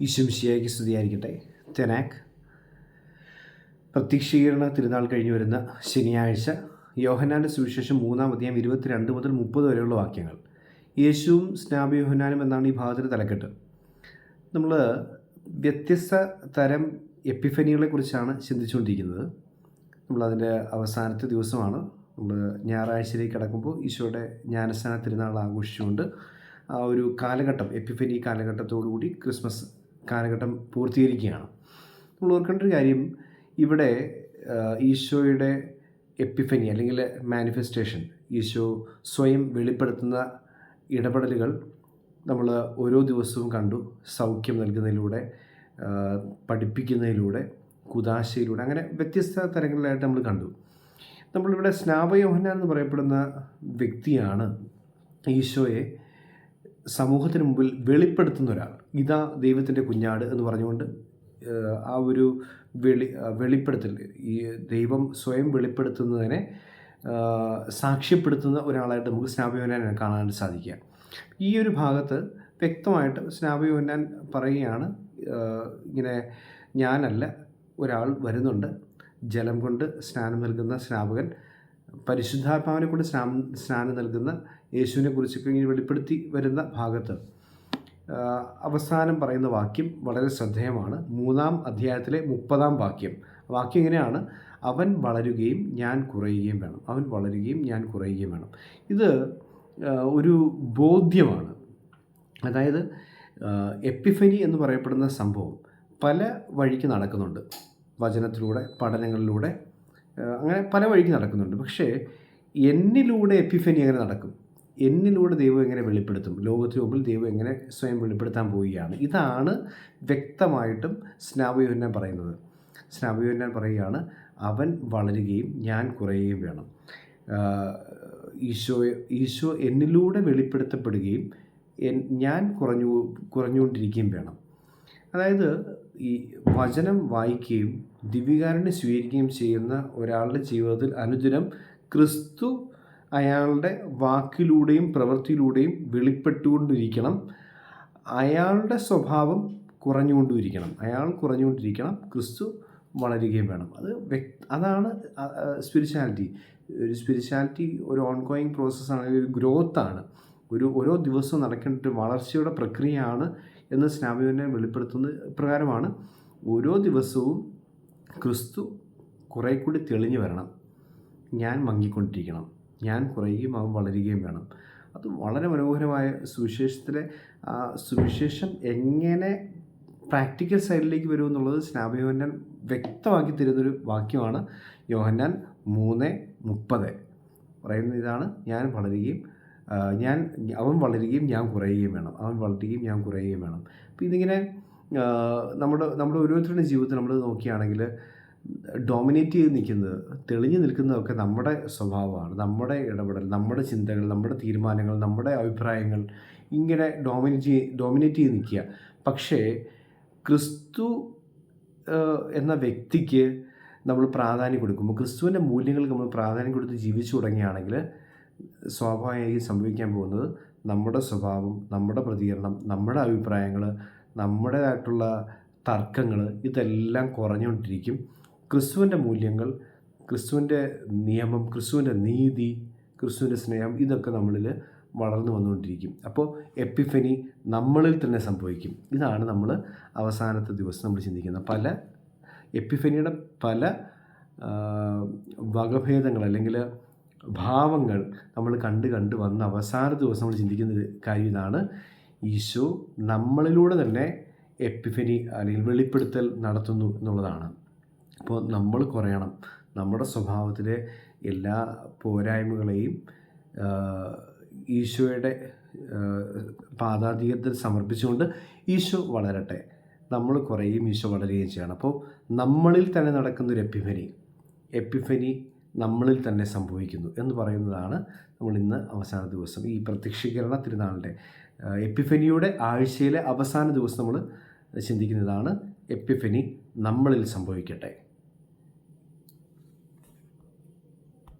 ഈശ്വംശിയായിക്ക് സ്തുതിയായിരിക്കട്ടെ. തെനാക്ക് പ്രത്യക്ഷീകരണ തിരുനാൾ കഴിഞ്ഞു വരുന്ന ശനിയാഴ്ച യോഹനാന്റെ സുവിശേഷം മൂന്നാം അധ്യായം ഇരുപത്തിരണ്ട് മുതൽ മുപ്പത് വരെയുള്ള വാക്യങ്ങൾ. യേശുവും സ്നാബ് യോഹനാനും എന്നാണ് ഈ ഭാഗത്തിന് തലക്കെട്ട്. നമ്മൾ വ്യത്യസ്ത തരം എപ്പിഫനികളെക്കുറിച്ചാണ് ചിന്തിച്ചുകൊണ്ടിരിക്കുന്നത്. നമ്മളതിന്റെ അവസാനത്തെ ദിവസമാണ്. നമ്മൾ ഞായറാഴ്ചയിലേക്ക് കടക്കുമ്പോൾ ഈശോയുടെ ജ്ഞാനസ്ഥാന തിരുനാൾ ആഘോഷിച്ചുകൊണ്ട് ആ ഒരു കാലഘട്ടം എപ്പിഫനി കാലഘട്ടത്തോടുകൂടി ക്രിസ്മസ് കാലഘട്ടം പൂർത്തീകരിക്കുകയാണ്. നമ്മൾ ഓർക്കേണ്ട ഒരു കാര്യം ഇവിടെ ഈശോയുടെ എപ്പിഫനി അല്ലെങ്കിൽ മാനിഫെസ്റ്റേഷൻ ഈശോ സ്വയം വെളിപ്പെടുത്തുന്ന ഇടപെടലുകൾ നമ്മൾ ഓരോ ദിവസവും കണ്ടു. സൗഖ്യം നൽകുന്നതിലൂടെ പഠിപ്പിക്കുന്നതിലൂടെ കുതാശയിലൂടെ അങ്ങനെ വ്യത്യസ്ത തരങ്ങളിലായിട്ട് നമ്മൾ കണ്ടു. നമ്മളിവിടെ സ്നാപയോഹന എന്ന് പറയപ്പെടുന്ന വ്യക്തിയാണ് ഈശോയെ സമൂഹത്തിന് മുമ്പിൽ വെളിപ്പെടുത്തുന്ന ഒരാൾ ഇതാ ദൈവത്തിന്റെ കുഞ്ഞാട് എന്ന് പറഞ്ഞുകൊണ്ട് ആ ഒരു വെളി വെളിപ്പെടുത്തൽ ഈ ദൈവം സ്വയം വെളിപ്പെടുത്തുന്നതിനെ സാക്ഷ്യപ്പെടുത്തുന്ന ഒരാളായിട്ട് നമുക്ക് സ്നാപയോനാൻ കാണാൻ സാധിക്കുക. ഈ ഒരു ഭാഗത്ത് വ്യക്തമായിട്ട് സ്നാപയോനാൻ പറയുകയാണ് ഇങ്ങനെ ഞാനല്ല ഒരാൾ വരുന്നുണ്ട്. ജലം കൊണ്ട് സ്നാനം നൽകുന്ന സ്നാപകൻ പരിശുദ്ധാത്മാവിനെ കൊണ്ട് സ്നാനം സ്നാനം നൽകുന്ന യേശുവിനെ കുറിച്ചൊക്കെ ഇങ്ങനെ വെളിപ്പെടുത്തി വരുന്ന ഭാഗത്ത് അവസാനം പറയുന്ന വാക്യം വളരെ ശ്രദ്ധേയമാണ്. മൂന്നാം അധ്യായത്തിലെ മുപ്പതാം വാക്യം. വാക്യം ഇങ്ങനെയാണ്. അവൻ വളരുകയും ഞാൻ കുറയുകയും വേണം. അവൻ വളരുകയും ഞാൻ കുറയുകയും വേണം. ഇത് ഒരു ബോധ്യമാണ്. അതായത് എപ്പിഫനി എന്ന് പറയപ്പെടുന്ന സംഭവം പല വഴിക്ക് നടക്കുന്നുണ്ട്. വചനത്തിലൂടെ പഠനങ്ങളിലൂടെ അങ്ങനെ പല വഴിക്ക് നടക്കുന്നുണ്ട്. പക്ഷേ എന്നിലൂടെ എപ്പിഫനി അങ്ങനെ നടക്കും? എന്നിലൂടെ ദൈവം എങ്ങനെ വെളിപ്പെടുത്തും? ലോകത്തിന് മുമ്പിൽ ദൈവം എങ്ങനെ സ്വയം വെളിപ്പെടുത്താൻ പോവുകയാണ്? ഇതാണ് വ്യക്തമായിട്ടും സ്നാപയോഹന്നാൻ പറയുന്നത്. സ്നാപയോഹന്നാൻ പറയുകയാണ് അവൻ വളരുകയും ഞാൻ കുറയുകയും വേണം. ഈശോ ഈശോ എന്നിലൂടെ വെളിപ്പെടുത്തപ്പെടുകയും ഞാൻ കുറഞ്ഞു കുറഞ്ഞുകൊണ്ടിരിക്കുകയും വേണം. അതായത് ഈ വചനം വായിക്കുകയും ദിവ്യകാരനെ സ്വീകരിക്കുകയും ചെയ്യുന്ന ഒരാളുടെ ജീവിതത്തിൽ അനുദിനം ക്രിസ്തു അയാളുടെ വാക്കിലൂടെയും പ്രവൃത്തിയിലൂടെയും വെളിപ്പെട്ടുകൊണ്ടിരിക്കണം. അയാളുടെ സ്വഭാവം കുറഞ്ഞുകൊണ്ടിരിക്കണം. അയാൾ കുറഞ്ഞുകൊണ്ടിരിക്കണം. ക്രിസ്തു വളരുകയും വേണം. അത് വ്യക്തി അതാണ് സ്പിരിച്വാലിറ്റി ഒരു സ്പിരിച്വാലിറ്റി ഒരു ഓൺഗോയിങ് പ്രോസസ്സാണ് ഒരു ഗ്രോത്താണ് ഒരു ഓരോ ദിവസവും നടക്കേണ്ട ഒരു വളർച്ചയുടെ പ്രക്രിയയാണ് എന്ന് സ്നാപിനെ വെളിപ്പെടുത്തുന്ന പ്രകാരമാണ് ഓരോ ദിവസവും ക്രിസ്തു കുറേ കൂടി തെളിഞ്ഞു വരണം. ഞാൻ മങ്ങിക്കൊണ്ടിരിക്കണം. ഞാൻ കുറയുകയും അവൻ വളരുകയും വേണം. അത് വളരെ മനോഹരമായ സുവിശേഷത്തിലെ സുവിശേഷം എങ്ങനെ പ്രാക്ടിക്കൽ സൈഡിലേക്ക് വരുമെന്നുള്ളത് സ്നാപയോഹന്നാൻ വ്യക്തമാക്കി തരുന്നൊരു വാക്യമാണ്. യോഹന്നാൻ മൂന്ന് മുപ്പത്. പറയുന്ന ഇതാണ് ഞാൻ വളരുകയും ഞാൻ അവൻ വളരുകയും ഞാൻ കുറയുകയും വേണം. അവൻ വളരുകയും ഞാൻ കുറയുകയും വേണം. അപ്പോൾ ഇതിങ്ങനെ നമ്മുടെ നമ്മുടെ ഓരോരുത്തരുടെ ജീവിതത്തിൽ നമ്മൾ നോക്കുകയാണെങ്കിൽ ഡോമിനേറ്റ് ചെയ്ത് നിൽക്കുന്നത് തെളിഞ്ഞു നിൽക്കുന്നതൊക്കെ നമ്മുടെ സ്വഭാവമാണ്. നമ്മുടെ ഇടപെടൽ നമ്മുടെ ചിന്തകൾ നമ്മുടെ തീരുമാനങ്ങൾ നമ്മുടെ അഭിപ്രായങ്ങൾ ഇങ്ങനെ ഡോമിനേറ്റ് ചെയ്ത് ഡോമിനേറ്റ് ചെയ്ത് നിൽക്കുക. പക്ഷേ ക്രിസ്തു എന്ന വ്യക്തിക്ക് നമ്മൾ പ്രാധാന്യം കൊടുക്കുമ്പോൾ ക്രിസ്തുവിന്റെ മൂല്യങ്ങൾക്ക് നമ്മൾ പ്രാധാന്യം കൊടുത്ത് ജീവിച്ചു തുടങ്ങുകയാണെങ്കിൽ സ്വാഭാവികമായി സംഭവിക്കാൻ പോകുന്നത് നമ്മുടെ സ്വഭാവം നമ്മുടെ പ്രതികരണം നമ്മുടെ അഭിപ്രായങ്ങൾ നമ്മുടേതായിട്ടുള്ള തർക്കങ്ങൾ ഇതെല്ലാം കുറഞ്ഞുകൊണ്ടിരിക്കും. ക്രിസ്തുവിന്റെ മൂല്യങ്ങൾ ക്രിസ്തുവിന്റെ നിയമം ക്രിസ്തുവിന്റെ നീതി ക്രിസ്തുവിന്റെ സ്നേഹം ഇതൊക്കെ നമ്മളിൽ വളർന്നു വന്നുകൊണ്ടിരിക്കും. അപ്പോൾ എപ്പിഫനി നമ്മളിൽ തന്നെ സംഭവിക്കും. ഇതാണ് നമ്മൾ അവസാനത്തെ ദിവസം നമ്മൾ ചിന്തിക്കുന്നത്. പല എപ്പിഫനിയുടെ പല വകഭേദങ്ങൾ അല്ലെങ്കിൽ ഭാവങ്ങൾ നമ്മൾ കണ്ട് കണ്ട് വന്ന അവസാന ദിവസം നമ്മൾ ചിന്തിക്കുന്ന കാര്യം ഇതാണ്. ഈശോ നമ്മളിലൂടെ തന്നെ എപ്പിഫനി അല്ലെങ്കിൽ വെളിപ്പെടുത്തൽ നടത്തുന്നു എന്നുള്ളതാണ്. അപ്പോൾ നമ്മൾ കുറയണം. നമ്മുടെ സ്വഭാവത്തിലെ എല്ലാ പോരായ്മകളെയും ഈശോയുടെ പാതാധികത്തിൽ സമർപ്പിച്ചുകൊണ്ട് ഈശോ വളരട്ടെ. നമ്മൾ കുറയുകയും ഈശോ വളരുകയും ചെയ്യണം. അപ്പോൾ നമ്മളിൽ തന്നെ നടക്കുന്നൊരു എപ്പിഫനി എപ്പിഫനി നമ്മളിൽ തന്നെ സംഭവിക്കുന്നു എന്ന് പറയുന്നതാണ് നമ്മൾ ഇന്ന് അവസാന ദിവസം. ഈ പ്രത്യക്ഷീകരണ തിരുനാളിന്റെ എപ്പിഫനിയുടെ ആഴ്ചയിലെ അവസാന ദിവസം നമ്മൾ ചിന്തിക്കുന്നതാണ് എപ്പിഫനി നമ്മളിൽ സംഭവിക്കട്ടെ.